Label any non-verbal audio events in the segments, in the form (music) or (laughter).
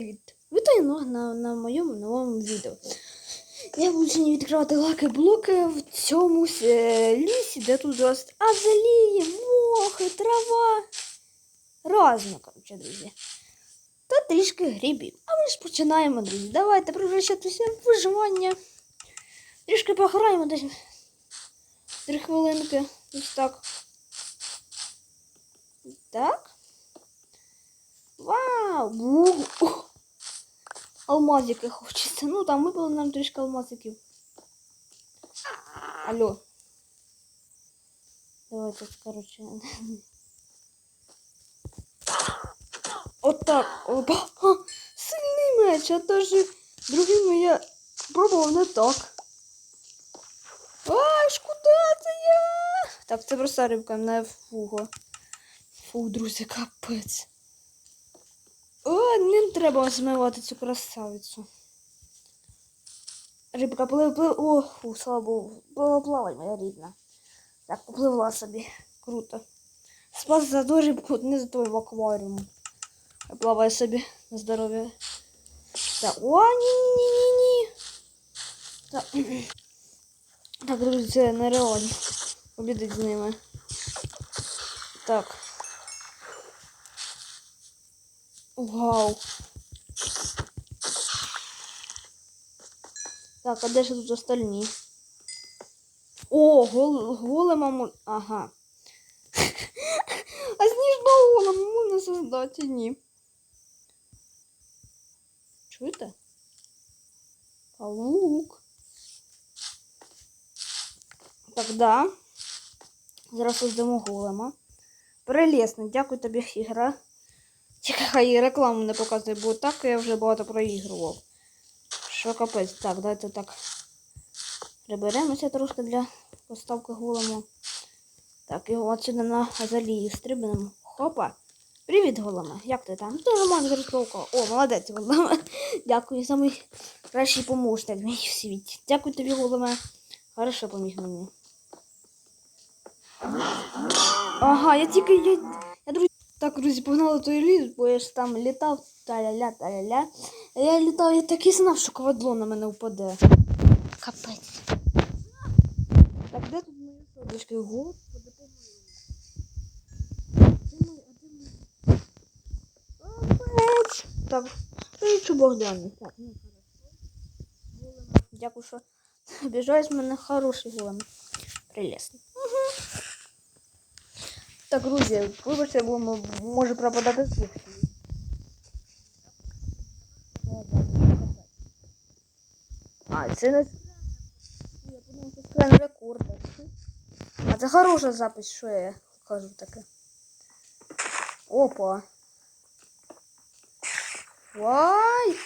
Вітаю на, на, моєму новому відео. Я буду сьогодні відкривати лаки-блоки в цьому е, лісі, де тут росте азалії, мохи, трава. Разно, коротше, друзі. Та трішки грибів. А ми ж починаємо, друзі. Давайте превращатися в виживання. Трішки пограємо десь. Три хвилинки. Ось так. Так. Вау! Алмазики хочеться. Ну там випало нам трішки алмазиків. Алло. Давайте, коротше. Отак. Опа. Ха, Сильний меч, а ж другими я пробував не так. Аж куди це я? Так, це просто рибка, не фуго. Фу, друзі, капець. О, не треба змивати цю красавицю. Рибка плив, плив. О, слава Богу. Плава плавай, моя рідна. Так, попливла собі. Круто. Спас за ту рибку, не за той в акваріум. Плаває собі на здоров'я. Так, о, ні-ні-ні-ні-ні. Так. (clears throat) Так, друзі, це нереально. Обідать з ними. Так. Вау. Так, а де тут остальні? О, гол, голема мо- Ага. (laughs) А сніжного голема можна создати, ні. Чуєте? Павук. Так, да. Зараз создамо голема. Прелесно, дякую тобі, ігра. Тільки хай рекламу не показує, бо так я вже багато проігрував. Що капець. Так, давайте так. Приберемося трошки для поставки голому. Так, його отсюди на азалію стрибнемо. Хопа. Привіт, голема. Як ти там? Ти нормально розпровка. О, молодець, голема. (laughs) Дякую, самий кращий помощник мій в світі. Дякую тобі, голема. Хорошо поміг мені. Ага, я тільки я. Так, друзі, погнали той ліс, бо я ж там літав, та-ля-ля, та-ля-ля. А Я літав, я так і знав, що ковадло на мене впаде. Капець. Так, де тут мої садочки? Господи, помилуй. Капець. Так, прийчу Богдані. Так, ну хорошо. Дякую, що (laughs) обіжаєш мене хороший голем. Прелесно. Так, друзі, вибачте, бо може пропадати звук. А, це не Я подумав, це скрайн рекорд. А це хороша запись, що я кажу таке. Опа. Вай!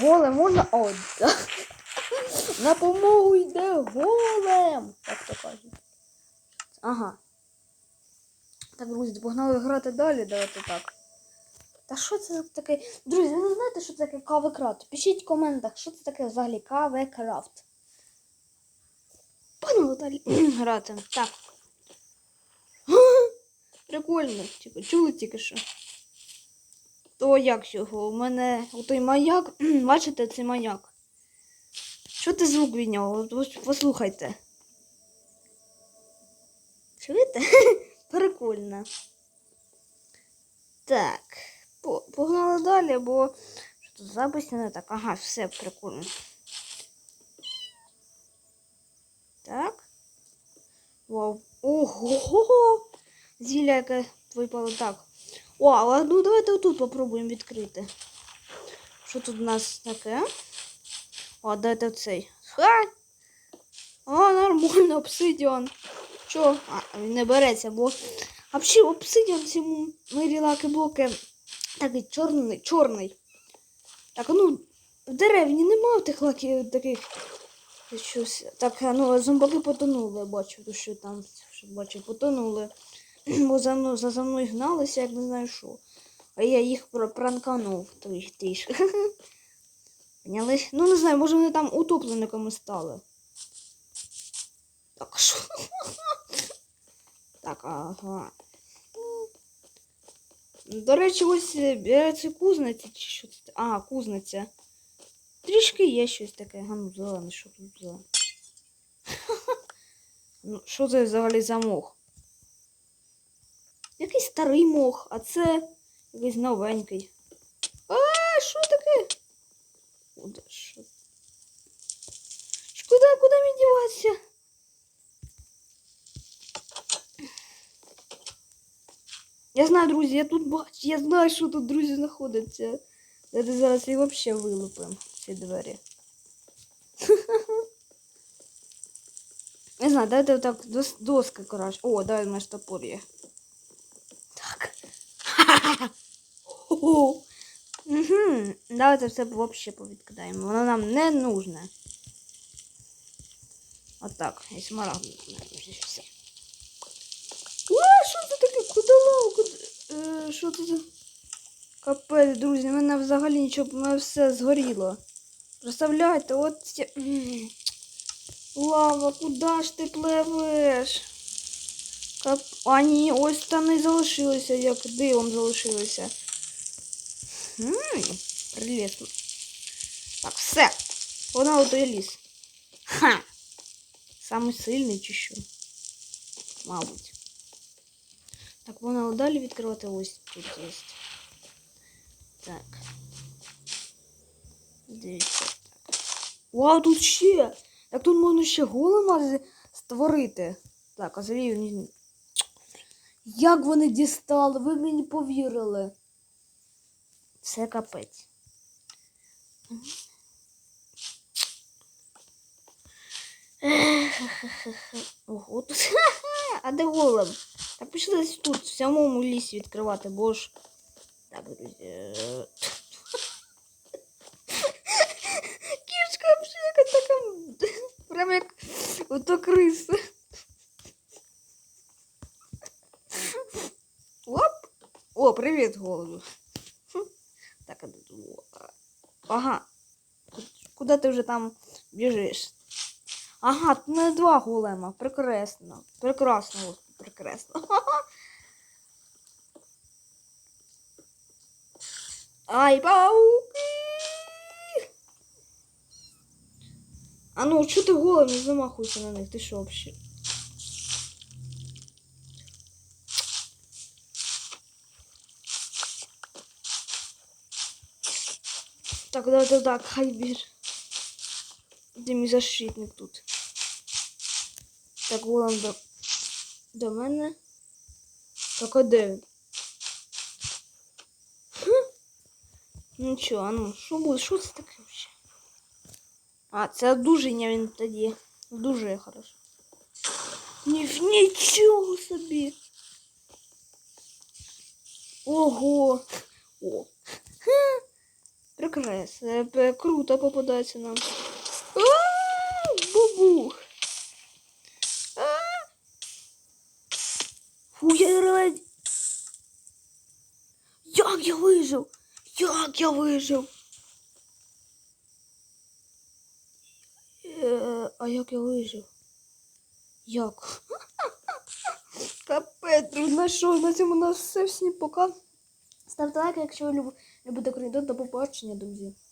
Голем можна. О, да. На помогу йде голем! Так то кажуть. Ага. Так, друзі, погнали грати далі, давайте так. Та що це таке? Друзі, ви не знаєте, що це таке кавекрафт? Пишіть в коментах, що це таке взагалі кавекрафт. Погнали далі (clears throat) грати. Так. (clears throat) Прикольно, типу, чули тільки що. То як його? У мене той маяк. (clears throat) Бачите, цей маяк. Що ти звук від нього? Послухайте. Чуєте? (laughs) Прикольно. Так. Погнали далі, бо що тут запис не так. Ага, все прикольно. Так. Вау. Ого! Зілля яке випало так. О, але ну давайте тут попробуємо відкрити. Що тут у нас таке? О, дайте цей. Ха! О, нормально, обсидіан. Що? А, він не береться, бо а взагалі обсидіан цьому мирі лаки блоки такий чорний, чорний. Так, ну, в деревні немає тих лаків таких. Щось. Так, ну, зомбаки потонули, бачу, то що там, що бачу, потонули. (clears throat) Бо за мною, за, мною гналися, як не знаю що. А я їх пр- пранканув трішки. (laughs) Поняли? Ну не знаю, може вони там утопленниками стали. Так, що? (laughs) Так, ага. До речі, ось е, біля цієї кузниці, чи що це? А, кузниця. Трішки є щось таке. А ну, зелене, що тут за. (laughs) Ну, що це взагалі за мох? Якийсь старий мох, а це якийсь новенький. А, що таке? Куда, що? Куди, куди мені діватися? Я знаю, друзі, я тут бачу, я знаю, що тут друзі знаходяться. Давайте зараз їх взагалі вилупимо, ці двері. Не знаю, давайте отак дос, доска коротше. О, давай наш топор є. Так. (laughs) Угу. Давайте все взагалі повідкидаємо. Воно нам не нужне. Отак. І смарагд. Все. А, що це що це за... Капець, друзі, в мене взагалі нічого, в мене все згоріло. Представляєте, от. Лава, куди ж ти пливеш? Кап... А ні, ось штани залишилися, як дивом залишилися. Ммм, прелесно. Так, все. Вона у той ліс. Ха! Самий сильний чи що? Мабуть. Так, вона далі відкривати ось тут є. Так. Дивіться. Так. Вау, тут ще! Так тут можна ще голема створити. Так, а Азарію. Як вони дістали? Ви мені повірили. Це капець. (laughs) Ого, тут. (laughs) А де голем? Так пішли тут, в самому лісі відкривати, бо ж. Так, друзі. е, (laughs) Кішка яка така. Прям як ото криса. Оп! О, привіт, голубю. Так. Ага. Куди ти вже там біжиш? Ага, тут не два голема. Прекрасно. Прекрасно, прекрасно. Ай, пауки! А ну, чого ти голем не замахуйся на них? Ти що вообще? Так, давайте так, хай біж. Де мій защитник тут? Так, голем до, мене. Так, він? Хм. А ну, що буде? Що це таке вообще? А, це одужання він тоді. Дуже хорошо. Ні, нічого собі. Ого. О. Прекрасно. Е, Круто попадається нам. А, Бубух. А. Фу, я ледь. Як я вижив? Я вижив? Е, а як я вижив? Як? (laughs) Капець, на що? На цьому у нас все всім пока. Ставте лайк, якщо ви любите контент. До побачення, друзі.